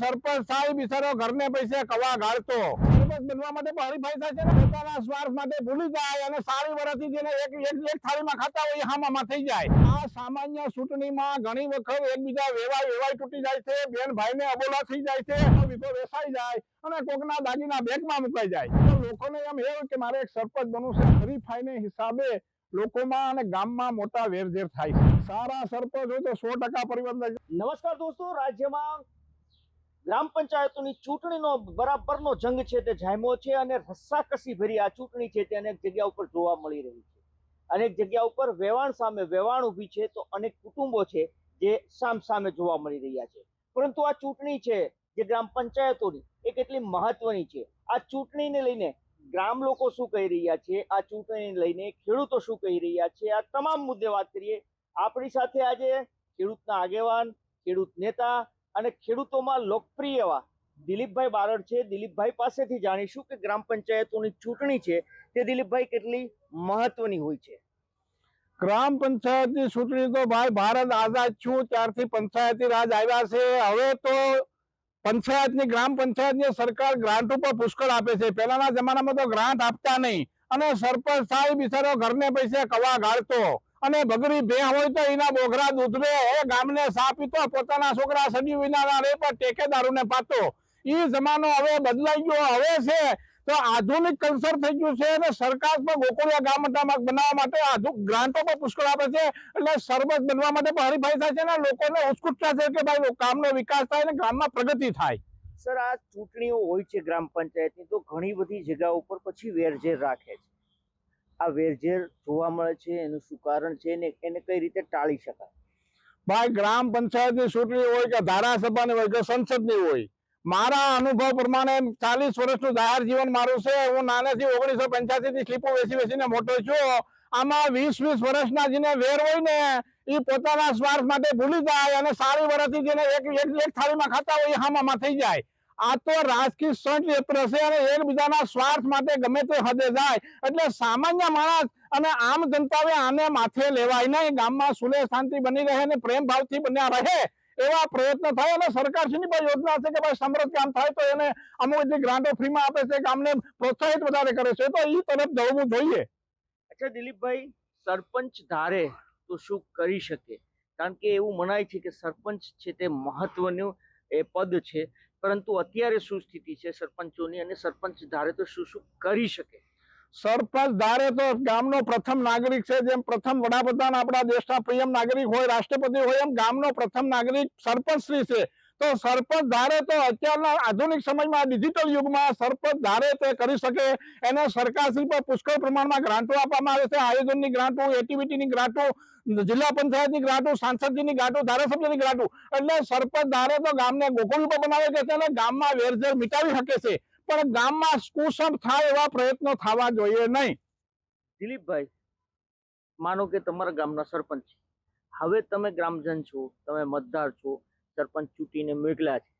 સરપંચ સાહેબ બિચારો ઘરને પૈસે કવા ગાળતો. સરપંચ બનવા માટે હરીફાઈ થાય છે પોતાના સ્વાર્થ માટે ભૂલી જાય અને સારી વર્ષથી જેને એક એક એક થાળીમાં ખાતા હોય હામામાં થઈ જાય. આ સામાન્ય ચૂંટણીમાં ઘણી વખત એકબીજા વેવાય વેવાય તૂટી જાય છે, બેન ભાઈને અબોલા થઈ જાય છે વિકો વેસાઈ જાય અને કોકના દાગીના બેગમાં મુકાઈ જાય. લોકોને એમ એવું કે મારે એક સરપંચ બનવું છે. હરીફાઈને હિસાબે લોકોમાં અને ગામમાં મોટા વેરઝેર થાય સારા સરપંચ હોય તો સો ટકા પરિવર્તન નમસ્કાર દોસ્તો, રાજ્યમાં ગ્રામ પંચાયતોની ચૂંટણીનો બરાબરનો જંગ છે તે જામ્યો છે અને રસ્સાકસી ભરી આ ચૂંટણી છે તે અનેક જગ્યા ઉપર જોવા મળી રહી છે. અનેક જગ્યા ઉપર વેવાણ સામે વેવાણ ઊભી છે તો અનેક કુટુંબો છે જે સામ સામે જોવા મળી રહ્યા છે. પરંતુ આ ચૂંટણી છે જે ગ્રામ પંચાયતોની એ કેટલી મહત્વની છે? આ ચૂંટણીને લઈને ગ્રામ લોકો શું કહી રહ્યા છે? આ ચૂંટણીને લઈને ખેડૂતો શું કહી રહ્યા છે? આ તમામ મુદ્દે વાત કરીએ. આપણી સાથે આજે ખેડૂતના આગેવાન, ખેડૂત નેતા અને ખેડૂતોમાં લોકપ્રિય એવા દિલીપભાઈ બારડ છે. દિલીપભાઈ પાસેથી જાણીશું કે ગ્રામ પંચાયતોની ચૂંટણી છે તે દિલીપભાઈ કેટલી મહત્વની હોય છે? ગ્રામ પંચાયતની ચૂંટણી તો ભાઈ ભારત આઝાદ છું, ત્યારથી પંચાયતી રાજ આવ્યા છે. હવે તો પંચાયતની, ગ્રામ પંચાયતની સરકાર ગ્રાન્ટ ઉપર પુષ્કળ આપે છે. પહેલાના જમાનામાં તો ગ્રાન્ટ આપતા નહીં. અને સરપંચ સાહેબ બિચારો ઘરને પૈસે કવા ગાળતો અને બગડી ભે હોય તો એના બોઘરા દૂધરે એ ગામને સા પીતો પોતાના છોકરા સડી વિના રે પર ટેકેદારોને પાતો. એ જમાનો હવે બદલાઈ ગયો. હવે છે તો આધુનિક કલ્ચર થઈ ગયું છે અને સરકાર પણ ગોકુળિયા ગામ બનાવવા માટે આધુનિક ગ્રાન્ટો પણ પુષ્કળ આપે છે. એટલે સરબત બનવા માટે પણ હરીફાઈ થાય છે ને લોકોને ઉત્કૃષ્ટતા છે કે ભાઈ ગામનો વિકાસ થાય અને ગામમાં પ્રગતિ થાય. સર, આ ચૂંટણીઓ હોય છે ગ્રામ પંચાયતની, તો ઘણી બધી જગ્યા ઉપર પછી વેરઝેર રાખે છે. આ વેરઝેર જોવા મળે છે, એનું શું કારણ છે ને એને કઈ રીતે ટાળી શકાય? ભાઈ, ગ્રામ પંચાયતની ચૂંટણી હોય કે ધારાસભાની હોય કે સંસદની હોય, મારા અનુભવ પ્રમાણે ચાલીસ વર્ષનું જાહેર જીવન મારું છે. હું નાનેથી ઓગણીસો પંચ્યાસી થી સ્લીપો વેચી વેસીને મોટો છું. આમાં વીસ વીસ વર્ષના જેને વેર હોય ને એ પોતાના સ્વાર્થ માટે ભૂલી જાય અને સારી વર્ષથી જેને એક એક થાળીમાં ખાતા હોય એ હામામાં થઈ જાય. આ તો રાજકીય ષડયંત્ર છે અને એકબીજાના સ્વાર્થ માટે ગમે તે હદે જાય. એટલે સામાન્ય માણસ અને આમ જનતાએ આને માથે લેવાય નહીં. ગામમાં સુલે શાંતિ બની રહે અને પ્રેમ ભાવથી બન્યા રહે એવા પ્રયત્ન થાય અને સરકારશ્રીની પણ યોજના છે કે ભાઈ સમૃદ્ધ કામ થાય તો એને અમુક જે ગ્રાન્ટો ફ્રીમાં આપે છે ગામને પ્રોત્સાહિત વધારે કરે છે તો એ તરફ જવું જોઈએ. અચ્છા, દિલીપભાઈ, સરપંચ ધારે તો શું કરી શકે? કારણ કે એવું મનાય છે કે સરપંચ છે તે મહત્વનું એ પદ છે. પરંતુ અત્યારે શું સ્થિતિ છે? સરપંચોની અને સરપંચ ધારે તો શું શું કરી શકે? સરપંચ ધારે તો ગામનો પ્રથમ નાગરિક છે, જેમ પ્રથમ વડાપ્રધાન આપણા દેશના પ્રિયમ નાગરિક હોય, રાષ્ટ્રપતિ હોય, એમ ગામનો પ્રથમ નાગરિક સરપંચ શ્રી છે. તો સરપંચ ધારે તો અત્યારના આધુનિક સમયમાં ડિજિટલ યુગમાં સરપંચ ધારે તે કરી શકે. એને સરકારશ્રી પર પુષ્કળ પ્રમાણમાં ગ્રાન્ટો આપવામાં આવે છે. આયોજનની ગ્રાન્ટો એક્ટિવિટીની ગ્રાન્ટો, જિલ્લા પંચાયતની ગ્રાન્ટો, સાંસદજીની ગ્રાન્ટો, ધારાસભ્યની ગ્રાન્ટો. એટલે સરપંચ ધારે તો ગામને ગોકુલ ઉપર બનાવે છે અને ગામમાં વેરઝેર મિટાવી શકે છે. પણ ગામમાં કુસમ થાય એવા પ્રયત્નો થવા જોઈએ નહીં. દિલીપભાઈ, માનો કે તમારા ગામના સરપંચ હવે તમે ગ્રામજન છો, તમે મતદાર છો સરપંચ ચૂંટીને મોકલ્યા છે.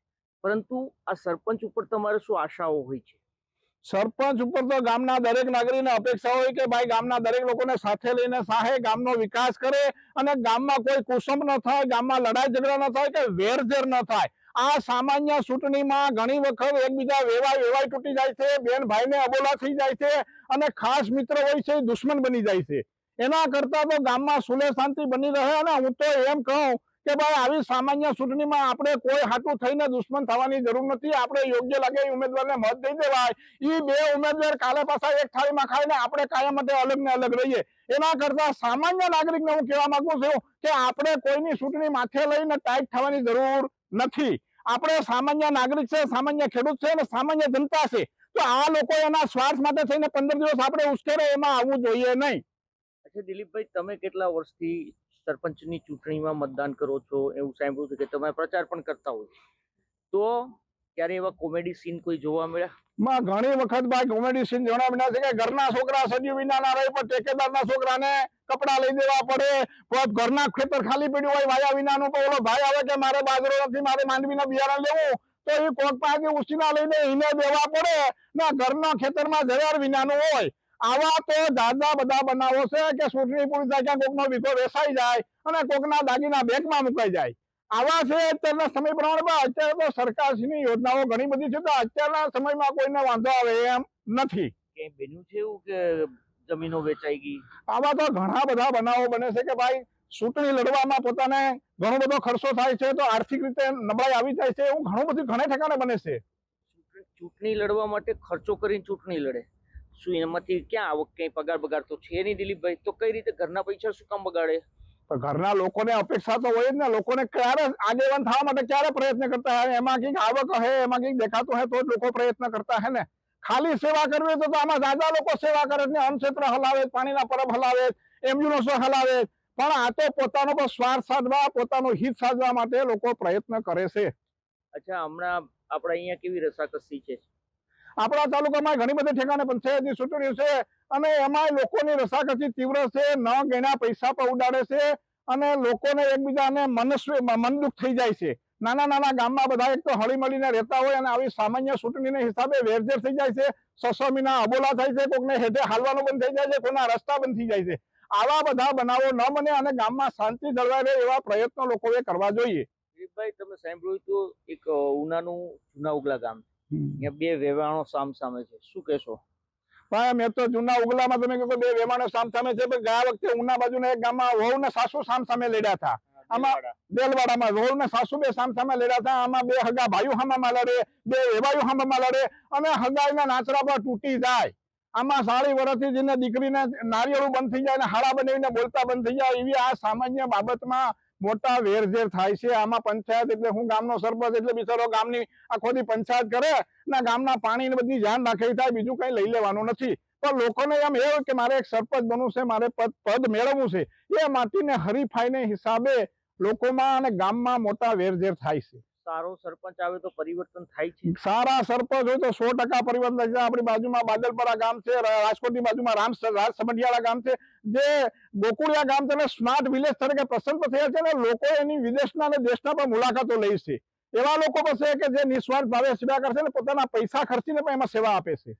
પરંતુ આ સરપંચ ઉપર તમારે શું આશાઓ હોય છે? સરપંચ ઉપર તો ગામના દરેક નાગરિકને અપેક્ષા હોય કે ભાઈ ગામના દરેક લોકોને સાથે લઈને સાહે ગામનો વિકાસ કરે અને ગામમાં કોઈ કુસમ ન થાય, ગામમાં લડાઈ ઝઘડા ન થાય કે વેરઝેર ન થાય. આ સામાન્ય ચૂંટણીમાં ઘણી વખત એકબીજા વેવાય વેવાય તૂટી જાય છે, બેન ભાઈને અબોલા થઈ જાય છે અને ખાસ મિત્ર હોય છે દુશ્મન બની જાય છે. એના કરતા તો ગામમાં સુલે શાંતિ બની રહે અને હું તો એમ કહું કે ભાઈ આવી સામાન્ય ચૂંટણીમાં આપણે કોઈ હાટું થઈને દુશ્મન થવાની જરૂર નથી. આપણે યોગ્ય લાગે એ ઉમેદવારને મત દઈ દેવાય. એ બે ઉમેદવાર કાલે પાછા એક થાળીમાં ખાઈને આપણે કાયમ માટે અલગ ને અલગ રહીએ. એના કરતા સામાન્ય નાગરિકને હું કહેવા માંગુ છું કે આપણે કોઈની ચૂંટણી માથે લઈને ટાઈટ થવાની જરૂર નથી. આપણે સામાન્ય નાગરિક છે, સામાન્ય ખેડૂત છે અને સામાન્ય જનતા છે. તો આ લોકો એના સ્વાર્થ માટે થઈને પંદર દિવસ આપણે ઉશ્કેરો એમાં આવવું જોઈએ નહીં. દિલીપભાઈ, તમે કેટલા વર્ષથી સરપંચની ચૂંટણીમાં મતદાન કરો છો, એવું સાંભળ્યું છે કે તમે પ્રચાર પણ કરતા હોય. તો ક્યારે એવા કોમેડી સીન કોઈ જોવા મળ્યા? માં ઘણી વખત ભાઈ કોમેડી સીન જોવા મળ્યા છે કે ઘરના છોકરા સદી વિના ના રહે પણ ઠેકેદારના છોકરાને કપડા લઈ દેવા પડે. ઘરના ખેતર ખાલી પડ્યું હોય વાયા વિનાનું તો ઓલો ભાઈ આવે કે મારે બાજરો નથી, મારે માંડવીના બિયારણ લેવું. તો એ કોક પાસે ઉછીના લઈને એને દેવા પડે. ના, ઘરના ખેતરમાં જવાર વિનાનું હોય. આવા તો દાદા બધા બનાવો છે કે ચૂંટણી પૂરી થાય ત્યાં કોકનો વીઘો વેસાઈ જાય અને કોકના દાગીના બેંકમાં મુકાઈ જાય. આવા છે અત્યારના સમય પ્રમાણમાં અત્યારે તો સરકારશ્રીની યોજનાઓ ઘણી બધી છે તો અત્યારના સમયમાં કોઈને વાંધો આવે એમ નથી. બન્યું છે એવું કે જમીનો વેચાઈ ગઈ? આવા તો ઘણા બધા બનાવો બને છે કે ભાઈ ચૂંટણી લડવામાં પોતાને ઘણો બધો ખર્ચો થાય છે તો આર્થિક રીતે નબળાઈ આવી જાય છે એવું ઘણું બધું ઘણા ઠેકાણે બને છે. ચૂંટણી- ચૂંટણી લડવા માટે ખર્ચો કરીને ચૂંટણી લડે. શું એમાંથી ક્યાં આવક ક્યાંય પગાર બગાડ તો છે નહીં દિલીપભાઈ. તો કઈ રીતે ઘરના પૈસા શું કામ બગાડે? ઘરના લોકોને અપેક્ષા તો હોય જ ને. લોકોને ક્યારે આગેવાન થવા માટે ક્યારે પ્રયત્ન કરતા હે? એમાં કંઈક આવક હે એમાં કંઈક દેખાતું હે તો જ લોકો પ્રયત્ન કરતા હે ને. ખાલી સેવા કરવી તો આમાં દાદા લોકો સેવા કરે છે અન્ન ક્ષેત્ર હલાવે પાણીના પરબ હલાવે એમ્બ્યુલન્સો હલાવે પણ આ તો પોતાનો પણ સ્વાર્થ સાધવા પોતાનું હિત સાધવા માટે લોકો પ્રયત્ન કરે છે. અચ્છા હમણાં આપણે અહીંયા કેવી રસાકસી છે? આપણા તાલુકામાં ઘણી બધી ઠેકાને પંચાયતની ચૂંટણીઓ છે અને એમાં લોકોની રસાકસી તીવ્ર છે, ન ગણ્યા પૈસા પણ ઉડાડે છે અને લોકોને એકબીજાને મન દુઃખ થઈ જાય છે. નાના નાના ગામમાં બધા એક તો હળી મળીને રહેતા હોય અને આવી સામાન્ય ચૂંટણીના હિસાબે વેરઝેર થઈ જાય છે છસો મહિના અબોલા થાય છે, કોકને હેઠે હાલવાનું બંધ થઈ જાય છે, કોઈના રસ્તા બંધ થઈ જાય છે. આવા બધા બનાવો ન બને અને ગામમાં શાંતિ જળવાઈ રહે એવા પ્રયત્નો લોકોએ કરવા જોઈએ. દિલીપભાઈ તમે સાંભળ્યું તો એક ઉનાનું જૂના ઉગલા ગામ અહીંયા બે વેવાણો સામ સામે છે. શું કહેશો? મેં તો જૂના ઉગલામાં તમે કહો બે વેવાણો સામ સામે છે પણ ગયા વખતે ઉના બાજુના એક ગામમાં વહુ ને સાસુ સામ સામે લડ્યા હતા. આમાં-. દેલવાડામાં વહુ ને સાસુ બે સામ સામે લડ્યા હતા. આમાં બે હગા ભાઈઓ હામામાં લડે બે વેવાયું હામામાં લડે અને હગાઈના નાચરા પર તૂટી જાય. આમાં સાડી વર્ષથી જેને દીકરીને નારિયેળું બંધ થઈ જાય ને હાડા બનાવીને બોલતા બંધ થઈ જાય એવી આ સામાન્ય બાબતમાં મોટા વેરઝેર થાય છે. આમાં પંચાયત એટલે હું ગામનો સરપંચ એટલે બિચારો ગામની આખોથી પંચાયત કરે ને ગામના પાણીને બધી ધ્યાન રાખેલી થાય, બીજું કઈ લઈ લેવાનું નથી. પણ લોકોને એમ એ કે મારે એક સરપંચ બનવું છે, મારે પદ પદ મેળવવું છે. એ માટીને હરીફાઈને હિસાબે લોકોમાં અને ગામમાં મોટા વેરઝેર થાય છે. સારો સરપંચ આવે તો પરિવર્તન થાય છે. સારા સરપંચ હોય તો સો ટકા પરિવર્તન થાય છે. આપણી બાજુમાં બાદલપરા ગામ છે રાજકોટની બાજુમાં રામ રાજ સમઢિયાળા ગામ છે જે ગોકુળિયા ગામ તેને સ્માર્ટ વિલેજ તરીકે પ્રસન્ન થયા છે અને લોકો એની વિદેશના અને દેશના પણ મુલાકાતો લે છે. એવા લોકો પણ છે કે જે નિસ્વાર્થ ભાવે સેવા કરશે ને પોતાના પૈસા ખર્ચીને પણ એમાં સેવા આપે છે.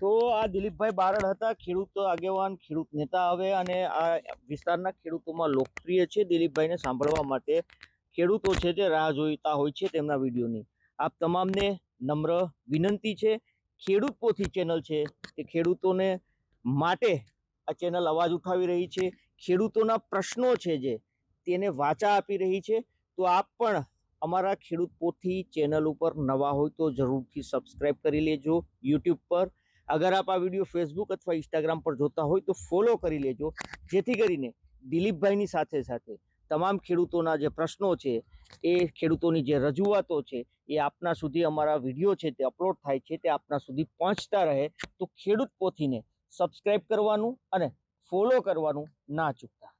તો આ દિલીપભાઈ બારડ હતા ખેડૂત આગેવાન ખેડૂત નેતા હવે અને આ વિસ્તારના ખેડૂતોમાં લોકપ્રિય છે દિલીપભાઈને સાંભળવા માટે. ખેડૂતો છે તે રાહ જોઈતા હોય છે તેમના વિડીયોની. આપ તમામને નમ્ર વિનંતી છે. ખેડૂત પોથી ચેનલ છે તે ખેડૂતોને માટે આ ચેનલ અવાજ ઉઠાવી રહી છે. ખેડૂતોના પ્રશ્નો છે જે તેને વાચા આપી રહી છે. તો આપ પણ અમારા ખેડૂત પોથી ચેનલ ઉપર નવા હોય તો જરૂરથી સબસ્ક્રાઈબ કરી લેજો યુટ્યુબ પર. અગર આપ આ વીડિયો ફેસબુક અથવા ઇન્સ્ટાગ્રામ પર જોતા હોય તો ફોલો કરી લેજો. જેથી કરીને દિલીપભાઈની સાથે સાથે તમામ ખેડૂતોના જે પ્રશ્નો છે, એ ખેડૂતોની જે રજૂઆતો છે, એ આપના સુધી અમારા વીડિયો છે તે અપલોડ થાય છે, તે આપના સુધી પહોંચતા રહે, તો ખેડૂત પોથીને સબસ્ક્રાઈબ કરવાનું અને ફોલો કરવાનું ના ચૂકતા.